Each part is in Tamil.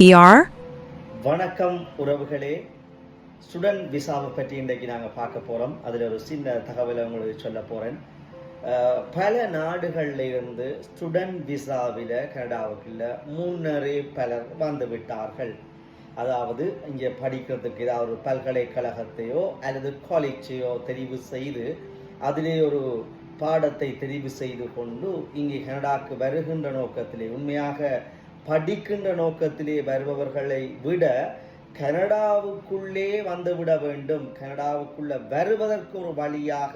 PR. வணக்கம் உறவுகளே. ஸ்டூடெண்ட் விசாவை பற்றி இன்றைக்கு நாங்கள் பார்க்க போகிறோம் அதில் ஒரு சின்ன தகவலை உங்களுக்கு சொல்ல போகிறேன் பல நாடுகளில் இருந்து ஸ்டூடெண்ட் விசாவில் கனடாவுக்குள்ள முன்னரே பலர் வந்து விட்டார்கள். அதாவது இங்கே படிக்கிறதுக்கு ஏதாவது ஒரு பல்கலைக்கழகத்தையோ அல்லது காலேஜையோ தெரிவு செய்து அதிலே ஒரு பாடத்தை தெரிவு செய்து கொண்டு இங்கே கனடாவுக்கு வருகின்ற நோக்கத்திலே உண்மையாக படிக்கின்ற நோக்கத்திலே வருபவர்களை விட கனடாவுக்குள்ளே வந்துவிட வேண்டும். கனடாவுக்குள்ள வருவதற்கு ஒரு வழியாக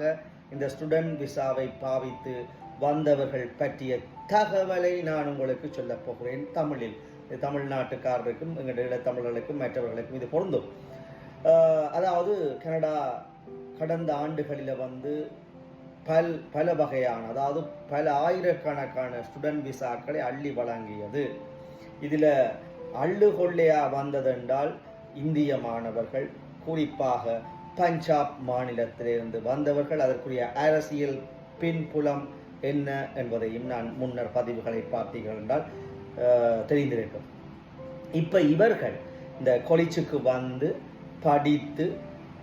இந்த ஸ்டூடெண்ட் விசாவை பாவித்து வந்தவர்கள் பற்றிய தகவலை நான் உங்களுக்கு சொல்லப் போகிறேன் தமிழில். தமிழ்நாட்டுக்காரருக்கும் எங்களுடைய தமிழர்களுக்கும் மற்றவர்களுக்கும் இது பொருந்தும். அதாவது கனடா கடந்த ஆண்டுகளில் வந்து பல் பல வகையான அதாவது பல ஆயிரக்கணக்கான ஸ்டூடெண்ட் விசாக்களை அள்ளி வழங்கியது. இதில் அள்ளுகொள்ளையா வந்ததென்றால் இந்திய மாணவர்கள் குறிப்பாக பஞ்சாப் மாநிலத்திலிருந்து வந்தவர்கள் அதற்குரிய அரசியல் பின்புலம் என்ன என்பதையும் நான் முன்னர் பதிவுகளை பார்த்தீர்கள் என்றால் தெரிந்திருக்கும். இப்போ இவர்கள் இந்த கொலிச்சுக்கு வந்து படித்து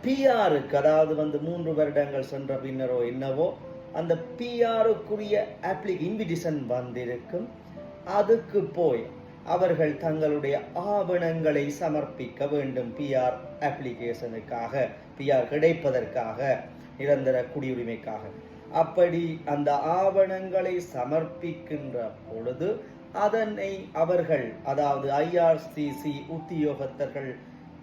பிஆருக்கு அதாவது வந்து மூன்று வருடங்கள் சென்ற பின்னரோ என்னவோ அந்த பிஆருக்குரிய ஆப்ளிக் இன்விடேஷன் வந்திருக்கும். அதுக்கு போய் அவர்கள் தங்களுடைய ஆவணங்களை சமர்ப்பிக்க வேண்டும் பிஆர் அப்ளிகேஷனுக்காக பிஆர் கிடைப்பதற்காக நிரந்தர குடியுரிமைக்காக. அப்படி அந்த ஆவணங்களை சமர்ப்பிக்கின்ற பொழுது அதனை அவர்கள் அதாவது ஐஆர்சிசி உத்தியோகத்தர்கள்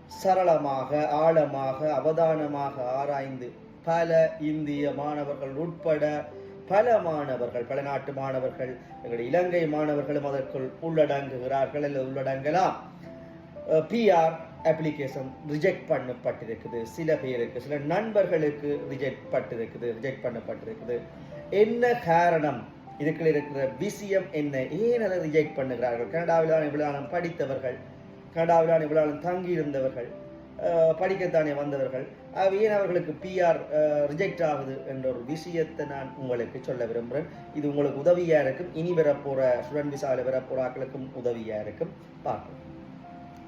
சரளமாக ஆழமாக அவதானமாக ஆராய்ந்து பல இந்திய மாணவர்கள் உட்பட பல மாணவர்கள் பல நாட்டு மாணவர்கள் எங்களுடைய இலங்கை மாணவர்களும் அதற்குள் உள்ளடங்குகிறார்கள் அல்லது உள்ளடங்கலாம். பிஆர் அப்ளிகேஷன் ரிஜெக்ட் பண்ணப்பட்டிருக்குது. சில பேருக்கு சில நண்பர்களுக்கு ரிஜெக்ட் பட்டிருக்குது ரிஜெக்ட் பண்ணப்பட்டிருக்குது. என்ன காரணம்? இதுக்குள்ள இருக்கிற விஷயம் என்ன? ஏன் அதை ரிஜெக்ட் பண்ணுகிறார்கள்? கனடாவிலான இவ்வளவு படித்தவர்கள் கனடாவிலான இவ்வளவு தங்கி இருந்தவர்கள் படிக்கத்தானே வந்தவர்கள். ஆகவே ஏன் அவர்களுக்கு பிஆர் ரிஜெக்ட் ஆகுது என்ற ஒரு விஷயத்தை நான் உங்களுக்கு சொல்ல விரும்புகிறேன் இது உங்களுக்கு உதவியாக இருக்கும். இனி வரப்போகிற ஸ்டூடெண்ட் விசாவில் வரப்போறாக்களுக்கும் உதவியாக இருக்கும். பார்ப்போம்.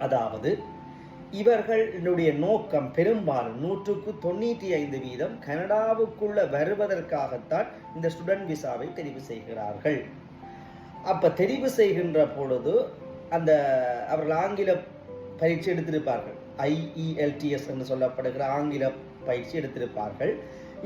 அதாவது இவர்களுடைய நோக்கம் பெரும்பாலும் நூற்றுக்கு தொண்ணூற்றி ஐந்து வீதம் கனடாவுக்குள்ள வருவதற்காகத்தான் இந்த ஸ்டூடெண்ட் விசாவை தெரிவு செய்கிறார்கள். அப்ப தெரிவு செய்கின்ற பொழுது அந்த அவர்கள் ஆங்கில பயிற்சி எடுத்திருப்பார்கள். ஐஇஎல்டிஎஸ் என்று சொல்லப்படுகிற ஆங்கில பயிற்சி எடுத்திருப்பார்கள்.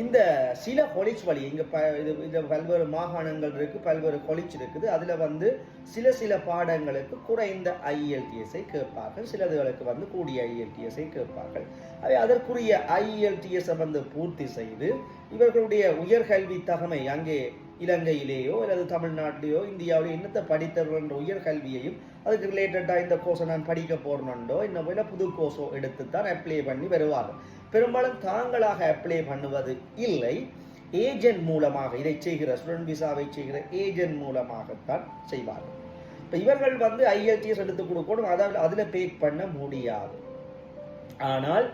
இந்த சில கொலிச் வழி இங்கே ப இது இந்த பல்வேறு மாகாணங்கள் இருக்குது பல்வேறு கொலிச் இருக்குது. அதில் வந்து சில சில பாடங்களுக்கு குறைந்த ஐஎல்டிஎஸ்ஐ கேட்பார்கள். சிலதுகளுக்கு வந்து கூடிய ஐஎல்டிஎஸ்ஐ கேட்பார்கள். அவை அதற்குரிய ஐஎல்டிஎஸ்ஐ வந்து பூர்த்தி செய்து இவர்களுடைய உயர்கல்வி தகமை அங்கே இலங்கையிலேயோ அல்லது தமிழ்நாட்டிலேயோ இந்தியாவிலேயோ என்னத்தை படித்தவர்கள் உயர்கல்வியையும் அதுக்கு ரிலேட்டடாக இந்த கோர்ஸை நான் படிக்க போகிறேன்டோ இன்னும் போல புது கோர்ஸோ எடுத்து தான் அப்ளை பண்ணி வருவார்கள் பெரும்பாலும் தாங்களாக அப்ளை பண்ணுவது இல்லை. ஏஜென்ட் மூலமாக இதை செய்கிற ஸ்டூடெண்ட் விசாவை செய்கிற ஏஜென்ட் மூலமாகத்தான் செய்வார்கள். இப்போ இவர்கள் வந்து ஐஎல்டிஎஸ் எடுத்து கொடுக்கணும் அதாவது அதில் பே பண்ண முடியாது. ஆனால்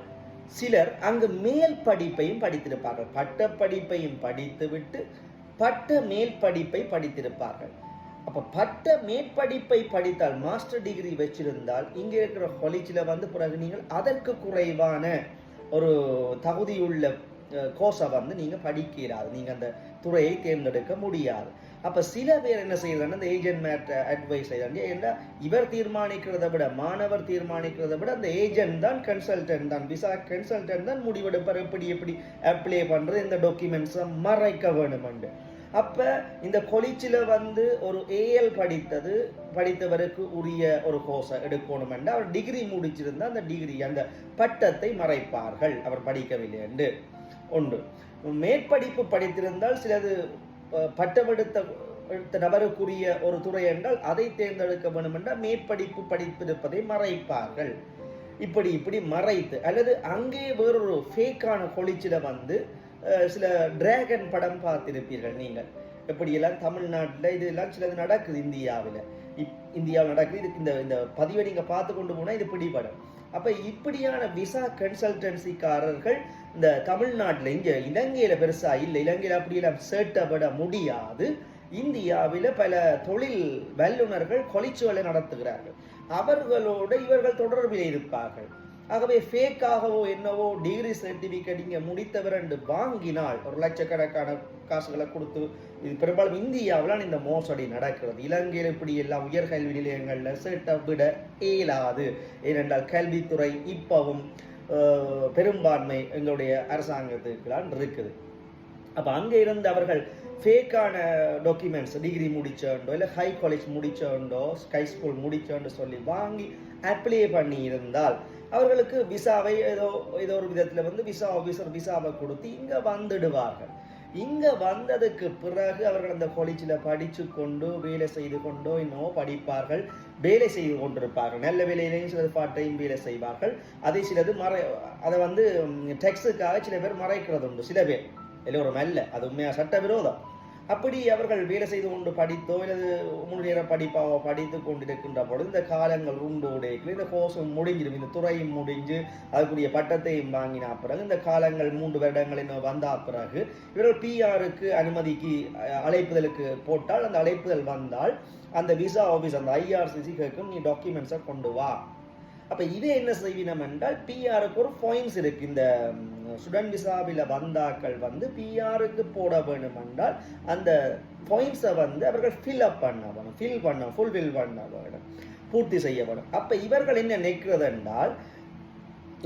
சிலர் அங்கு மேல் படிப்பையும் படித்திருப்பார்கள். பட்ட படிப்பையும் படித்துவிட்டு பட்ட மேல் படிப்பை படித்திருப்பார்கள். அப்போ பட்ட மேற்படிப்பை படித்தால் மாஸ்டர் டிகிரி வச்சிருந்தால் இங்க இருக்கிற காலேஜில் வந்து பிறகு நீங்கள் அதற்கு குறைவான ஒரு தகுதியுள்ள கோர்ஸை வந்து நீங்க படிக்கிறாது நீங்க அந்த துறையை தேர்ந்தெடுக்க முடியாது. அப்போ சில பேர் என்ன செய்யறாங்க அந்த ஏஜென்ட் மேட் அட்வைஸ் செய்யறாங்க ஏன்னா இவர் தீர்மானிக்கிறதை விட மாணவர் தீர்மானிக்கிறதை விட அந்த ஏஜென்ட் தான் கன்சல்டன்ட் தான். விசா கன்சல்டன்ட் தான் முடிவெடுப்பார். எப்படி எப்படி அப்ளை பண்ணுறது இந்த டாக்குமெண்ட்ஸை மறைக்க வேணுமெண்டு அப்போ இந்த கொலிச்சில வந்து ஒரு ஏஎல் படித்தது படித்தவருக்கு உரிய ஒரு கோர்ஸை எடுக்கணும் என்று. அவர் டிகிரி முடிச்சிருந்தா அந்த டிகிரி அந்த பட்டத்தை மறைப்பார்கள். அவர் படிக்கவில்லை என்று. ஒன்று மேற்படிப்பு படித்திருந்தால் சிலது பட்டமெடுத்த எடுத்த நபருக்குரிய ஒரு துறை என்றால் அதை தேர்ந்தெடுக்க வேண்டும் என்றால் மேற்படிப்பு படித்திருப்பதை மறைப்பார்கள். இப்படி இப்படி மறைத்து அல்லது அங்கே வேறொரு ஃபேக்கான கொளிச்சில வந்து சில டிராகன் படம் பார்த்திருப்பீர்கள் நீங்கள். எப்படியெல்லாம் தமிழ்நாட்டில் இதெல்லாம் சிலது நடக்குது இந்தியாவில். இப் இந்தியாவில் நடக்குது இதுக்கு இந்த இந்த பதிவை நீங்கள் பார்த்து கொண்டு போனால் இது பிடிபடும். அப்போ இப்படியான விசா கன்சல்டன்சிக்காரர்கள் இந்த தமிழ்நாட்டில் இங்கே இலங்கையில் பெருசாக இல்லை. இலங்கையில் அப்படியெல்லாம் சேட்டப்பட முடியாது. இந்தியாவில் பல தொழில் வல்லுநர்கள் கொலிச்சுவலை நடத்துகிறார்கள். அவர்களோடு இவர்கள் தொடர்பில் இருப்பார்கள். ஆகவே ஃபேக்காகவோ என்னவோ டிகிரி சர்டிஃபிகேட் இங்கே முடித்தவர் என்று வாங்கினால் ஒரு லட்சக்கணக்கான காசுகளை கொடுத்து இது பெரும்பாலும் இந்தியாவில் இந்த மோசடி நடக்கிறது. இலங்கையில் இப்படி எல்லாம் உயர்கல்வி நிலையங்களில் சேட்டை விட இயலாது. ஏனென்றால் கல்வித்துறை இப்பவும் பெரும்பான்மை எங்களுடைய அரசாங்கத்துக்குலாம் இருக்குது. அப்போ அங்கே இருந்து அவர்கள் ஃபேக்கான டாக்குமெண்ட்ஸ் டிகிரி முடிச்சோண்டோ இல்லை ஹை காலேஜ் முடிச்சோண்டோ ஸ்கை ஸ்கூல் முடிச்சோண்டு சொல்லி வாங்கி அப்ளை பண்ணி இருந்தால் அவர்களுக்கு விசாவை ஏதோ ஏதோ ஒரு விதத்தில் வந்து விசா ஆஃபீஸர் விசாவை கொடுத்து இங்கே வந்துடுவார்கள். இங்கே வந்ததுக்கு பிறகு அவர்கள் அந்த காலேஜில் படித்து கொண்டு வேலை செய்து கொண்டோ இன்னமோ படிப்பார்கள். வேலை செய்து கொண்டிருப்பார்கள். நல்ல வேலையிலையும் சிலது பார்ட் டைம் வேலை செய்வார்கள். அதை சிலது மறை அதை வந்து டெக்ஸுக்காக சில பேர் மறைக்கிறது உண்டு சில பேர். எல்லோரும் அல்ல. அது உண்மையாக சட்டவிரோதம். அப்படி அவர்கள் வேலை செய்து கொண்டு படித்தோ அல்லது முழு படிப்பாவோ படித்து கொண்டிருக்கின்ற பொழுது இந்த காலங்கள் உண்டோடு இந்த கோர்ஸும் முடிஞ்சிடும் இந்த துறையும் முடிஞ்சு அதுக்குரிய பட்டத்தையும் வாங்கினா பிறகு இந்த காலங்கள் மூன்று வருடங்கள் இன்னும் வந்தா பிறகு இவர்கள் பிஆருக்கு அனுமதிக்கு அழைப்புதலுக்கு போட்டால் அந்த அழைப்புதல் வந்தால் அந்த விசா ஆஃபீஸ் அந்த ஐஆர்சிசி கேட்கும் நீ டாக்குமெண்ட்ஸை கொண்டு வா. அப்போ இது என்ன செய்வினம் என்றால் பிஆருக்கு ஒரு பாயிண்ட்ஸ் இருக்கு இந்த ஸ்டூடெண்ட் விசாவில் வந்தாக்கள் வந்து பிஆருக்கு போட வேண்டும் என்றால் அந்த பாயிண்ட்ஸை வந்து அவர்கள் ஃபில் அப் பண்ண வேணும். ஃபில் பண்ண ஃபுல்ஃபில் பண்ண வேணும். பூர்த்தி செய்ய வேணும். அப்போ இவர்கள் என்ன நினைக்கிறது என்றால்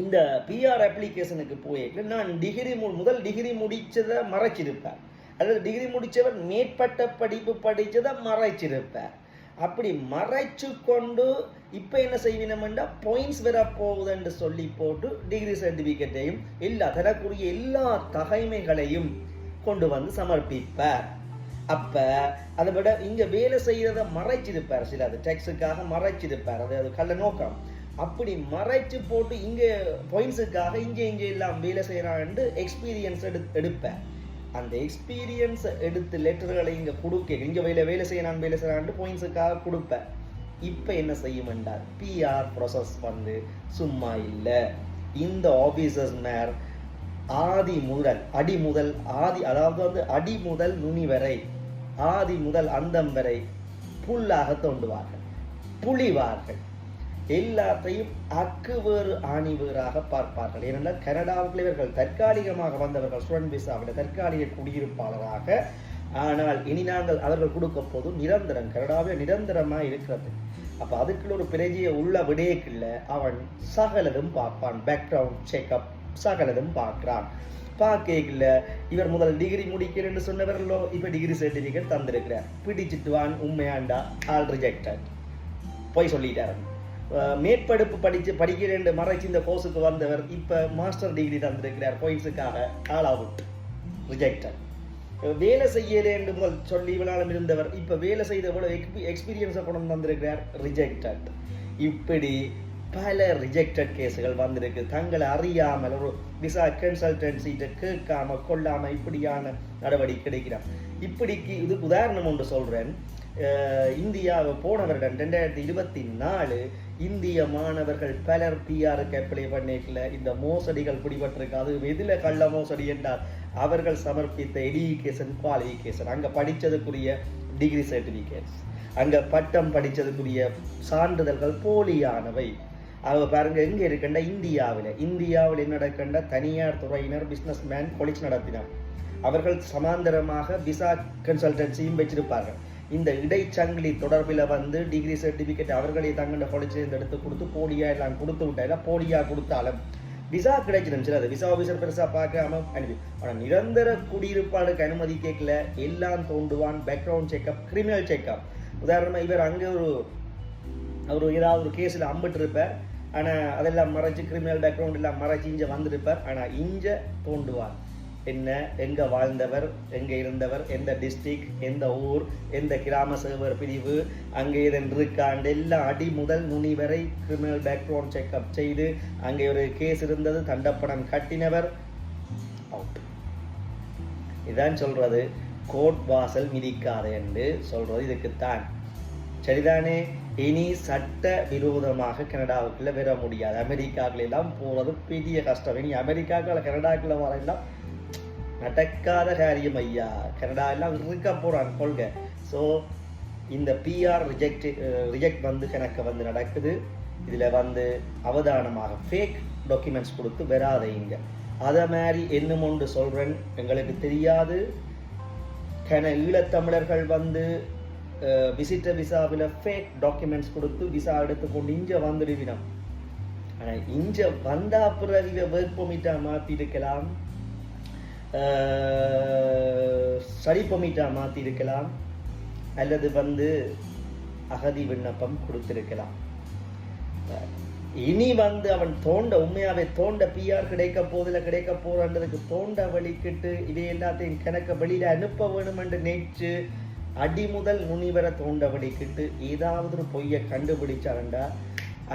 இந்த பிஆர் அப்ளிகேஷனுக்கு போயிட்டு நான் டிகிரி முதல் டிகிரி முடித்ததை மறைச்சிருப்பேன். அல்லது டிகிரி முடித்தவர் மேற்பட்ட படிப்பு படித்ததை மறைச்சிருப்பேன். அப்படி மறைச்சு கொண்டு இப்போ என்ன செய்வினோம்னா பாயிண்ட்ஸ் வர போகுதுன்னு சொல்லி போட்டு டிகிரி சர்டிஃபிகேட்டையும் எல்லா தரக்கூடிய எல்லா தகைமைகளையும் கொண்டு வந்து சமர்ப்பிப்பார். அப்போ அதை விட இங்கே வேலை செய்கிறத மறைச்சிருப்பார் சில அது டேக்ஸுக்காக மறைச்சிருப்பார். அது அது கள்ள நோக்கம். அப்படி மறைச்சு போட்டு இங்கே பாயிண்ட்ஸுக்காக இங்கே இங்கே எல்லாம் வேலை செய்கிறான்ட்டு எக்ஸ்பீரியன்ஸ் எடு எடுப்பேன் அந்த எக்ஸ்பீரியன்ஸை எடுத்து லெட்டர்களை இங்கே கொடுக்க இங்கே வேலை வேலை செய்ய நான் வேலை செய்கிறான்ட்டு பாயிண்ட்ஸுக்காக கொடுப்பேன் இப்போ என்ன செய்யும் என்றால் பிஆர் ப்ராசஸ் வந்து சும்மா இல்லை. இந்த ஆஃபீஸர்ஸ் மேர் ஆதி முதல் அடி முதல் ஆதி அதாவது வந்து அடி முதல் நுனி வரை ஆதி முதல் அந்தம் வரை புல்லாக தோண்டுவார்கள் புலிவார்கள். எல்லாத்தையும் அக்குவேறு ஆணிவேறாக பார்ப்பார்கள். ஏனென்றால் கனடாவுக்குள் இவர்கள் தற்காலிகமாக வந்தவர்கள் ஸ்டூடெண்ட் விசாவில் தற்காலிக குடியிருப்பாளராக ஆனால் இனி நாங்கள் அவர்கள் கொடுக்க போது நிரந்தரம் கனடாவே நிரந்தரமாக இருக்கிறது. அப்போ அதுக்குள்ள ஒரு பிரஜைய உள்ள விடயக்குள்ள அவன் சகலதும் பார்ப்பான். பேக்ரவுண்ட் செக்அப் சகலதும் பார்க்குறான். பார்க்கல இவர் முதல் டிகிரி முடிக்கிறேன்னு சொன்னவர்களோ இப்போ டிகிரி சர்டிஃபிகேட் தந்திருக்கிறார். பிடிச்சிட்டுவான் உண்மையாண்டா? ஆல் ரிஜெக்டட் போய் சொல்லிட்டாரு. மேற்படுப்பு மேற்படிப்பு படிக்கிறேன் மறைச்சு இந்த கோர்ஸுக்கு வந்தவர் இப்போ மாஸ்டர் டிகிரி தந்திருக்கிறார். பாயிண்ட்ஸுக்காக ஆல் அவுட் ரிஜெக்டட் வேலை செய்யலே என்று முதல் சொல்லி இவளாலும் இருந்தவர். இப்ப வேலை செய்த எவ்வளவு எக்ஸ்பீரியன்ஸை கொண்டு வந்திருக்கிறார் ரிஜெக்டட் இப்படி பல ரிஜெக்டட் கேஸுகள் வந்திருக்கு. தங்களை அறியாமல் ஒரு விசா கன்சல்டன்சிட்ட கேட்காம கொள்ளாம இப்படியான நடவடிக்கை கிடைக்கிறான் இப்படிக்கு இது உதாரணம் ஒன்று சொல்றேன். அஹ் இந்தியாவை போன வருடம் ரெண்டாயிரத்தி இருபத்தி நாலு இந்திய மாணவர்கள் பலர் பிஆருக்கு அப்ளை பண்ணிக்கல. இந்த மோசடிகள் பிடிபட்டிருக்கு. அது எதில் கள்ள மோசடி என்றால் அவர்கள் சமர்ப்பித்த எடுகேஷன் குவாலிஃபிகேஷன் அங்கே படித்ததுக்குரிய டிகிரி சர்டிஃபிகேட்ஸ் அங்கே பட்டம் படித்ததுக்குரிய சான்றிதழ்கள் போலியானவை. அவ பாருங்க எங்கே இருக்கின்ற இந்தியாவில். இந்தியாவில் என்ன நடக்கின்ற தனியார் துறையினர் பிஸ்னஸ் மேன் கொலிச் நடத்தினார். அவர்கள் சமாந்தரமாக விசா கன்சல்டன்சியும் வச்சிருப்பார்கள். இந்த இடைச்சங்கிலி தொடர்பில் வந்து டிகிரி சர்டிஃபிகேட் அவர்களே தங்கண்ட காலேஜில் எடுத்து கொடுத்து போலியா எல்லாம் கொடுத்து விட்டாங்க. போலியா கொடுத்தாலும் விசா கிடைச்சிடும் சரி அது விசா ஆஃபீஸர் பெருசாக பார்க்காம அனுப்பி ஆனால் நிரந்தர குடியிருப்பாளுக்கு அனுமதி கேட்கல எல்லாம் தோண்டுவான். பேக்ரவுண்ட் செக்அப் கிரிமினல் செக்அப் உதாரணமாக இவர் அங்கே ஒரு அவர் ஏதாவது ஒரு கேஸில் அம்பிட்டிருப்பார் ஆனால் அதெல்லாம் மறைச்சு கிரிமினல் பேக்ரவுண்ட் எல்லாம் மறைச்சு இங்கே வந்திருப்பார். ஆனால் இங்கே தோண்டுவார். என்ன எங்க வாழ்ந்தவர் எங்கே இருந்தவர் எந்த டிஸ்ட்ரிக் எந்த ஊர் எந்த கிராம சேவர் பிரிவு அங்கே இதன் இருக்காண்டு எல்லாம் அடி முதல் நுனி வரை கிரிமினல் பேக்ரவுண்ட் செக்அப் செய்து அங்கே ஒரு கேஸ் இருந்தது தண்டப்பணம் கட்டினவர் அவுட் இதான் சொல்றது. கோர்ட் வாசல் மிதிக்காது என்று சொல்றது இதுக்குத்தான். சரிதானே? இனி சட்ட விரோதமாக கனடாவுக்குள்ள வர முடியாது. அமெரிக்காக்குள்ள எல்லாம் பெரிய கஷ்டம். இனி அமெரிக்காக்குள்ள கனடாக்குள்ள வரலாம் நடக்காத காரியம் ஐயா. கனடா எல்லாம் இருக்க போகிறான் கொள்கை. ஸோ இந்த பிஆர் ரிஜெக்ட் ரிஜெக்ட் வந்து எனக்கு வந்து நடக்குது. இதில் வந்து அவதானமாக ஃபேக் டாக்குமெண்ட்ஸ் கொடுத்து வராதைங்க. அதை மாதிரி என்னும் ஒன்று சொல்கிறேன் எங்களுக்கு தெரியாது. கன ஈழத்தமிழர்கள் வந்து விசிட்டர் விசாவில் ஃபேக் டாக்குமெண்ட்ஸ் கொடுத்து விசா எடுத்துக்கொண்டு இங்கே வந்துடுவினோம். ஆனால் இங்கே வந்தா பிறகு இதை ஒர்க் பொமிட்டா மாற்றிருக்கலாம் சரி பொமிட்டா மாற்றிருக்கலாம் அல்லது வந்து அகதி விண்ணப்பம் கொடுத்திருக்கலாம். இனி வந்து அவன் தோண்ட உண்மையாவே தோண்ட பிஆர் கிடைக்க போதில் கிடைக்க போறன்றதுக்கு தோண்ட வலிக்கிட்டு இதை எல்லாத்தையும் கணக்க வெளியில அனுப்ப வேணும் என்று நேற்று அடி முதல் நுனி தோண்ட வலிக்கிட்டு ஏதாவது ஒரு பொய்யை கண்டுபிடிச்சாருண்டா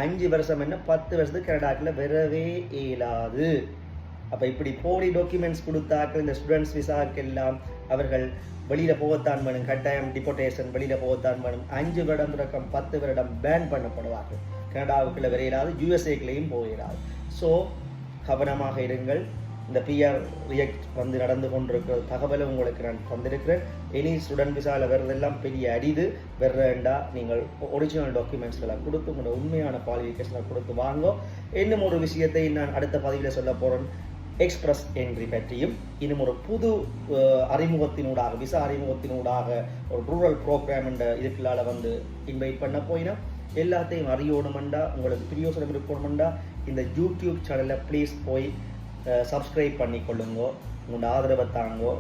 அஞ்சு வருஷம் என்ன பத்து வருஷத்துக்கு கனடாக்கில் வரவே இயலாது. அப்போ இப்படி போலி டாக்குமெண்ட்ஸ் கொடுத்தாக்கள் இந்த ஸ்டூடெண்ட்ஸ் விசாவுக்கு எல்லாம் அவர்கள் வெளியில் போகத்தான் வேணும் கட்டாயம் டிபோட்டேஷன் வெளியில் போகத்தான் வேணும். அஞ்சு வருடம் தொடக்கம் பத்து வருடம் பேன் பண்ணப்படுவார்கள். கனடாவுக்குள்ளே வரையிலாது யூஎஸ்ஏக்குள்ளேயும் போயிடாது ஸோ கவனமாக இருங்கள். இந்த பிஆர் ரியாக்ட் வந்து நடந்து கொண்டிருக்கிற தகவலை உங்களுக்கு நான் தந்திருக்கிறேன். எனி ஸ்டூடெண்ட் விசாவில் வர்றதெல்லாம் பெரிய அடிது. வர்றேன்டா நீங்கள் ஒரிஜினல் டாக்குமெண்ட்ஸ்களை கொடுத்து உங்களோட உண்மையான குவாலிஃபிகேஷனை கொடுத்து வாங்கோ. இன்னும் ஒரு விஷயத்தை நான் அடுத்த பதிவில் சொல்ல போகிறேன் எக்ஸ்பிரஸ் என்ட்ரி பற்றியும் இன்னும் ஒரு புது அறிமுகத்தினூடாக விசா அறிமுகத்தினூடாக ஒரு ரூரல் ப்ரோக்ராம் என்ற இதுக்குள்ளால வந்து இன்வைட் பண்ண போயினா எல்லாத்தையும் அறியணுமெண்டா உங்களுக்கு பிரியோசனம் இருக்கணுமெண்டா இந்த யூடியூப் சேனலை ப்ளீஸ் போய் சப்ஸ்கிரைப் பண்ணி கொள்ளுங்கோ உங்களோட ஆதரவை தாங்கோ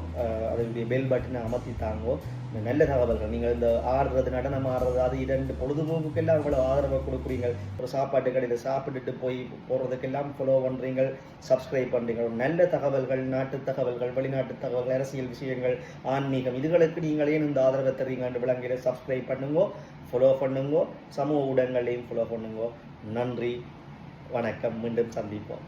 அதனுடைய பெல் பட்டனை அமர்த்தி தாங்கோ நல்ல தகவல்கள். நீங்கள் இந்த ஆடுறது நடனம் ஆடுறது அது இரண்டு பொழுதுபோக்குக்கெல்லாம் அவ்வளோ ஆதரவை கொடுக்குறீங்க. ஒரு சாப்பாட்டு கடையில் சாப்பிட்டுட்டு போய் போகிறதுக்கெல்லாம் ஃபாலோ பண்ணுறீங்க சப்ஸ்கிரைப் பண்ணுறீங்க நல்ல தகவல்கள் நாட்டு தகவல்கள் வெளிநாட்டு தகவல்கள் அரசியல் விஷயங்கள் ஆன்மீகம் இதுகளுக்கு நீங்கள் ஏன் இந்த ஆதரவை தருவீங்கன்னு விளங்கிட சப்ஸ்கிரைப் பண்ணுங்கோ ஃபாலோ பண்ணுங்கோ சமூக ஊடகங்களையும் ஃபாலோ பண்ணுங்கோ. நன்றி வணக்கம் மீண்டும் சந்திப்போம்.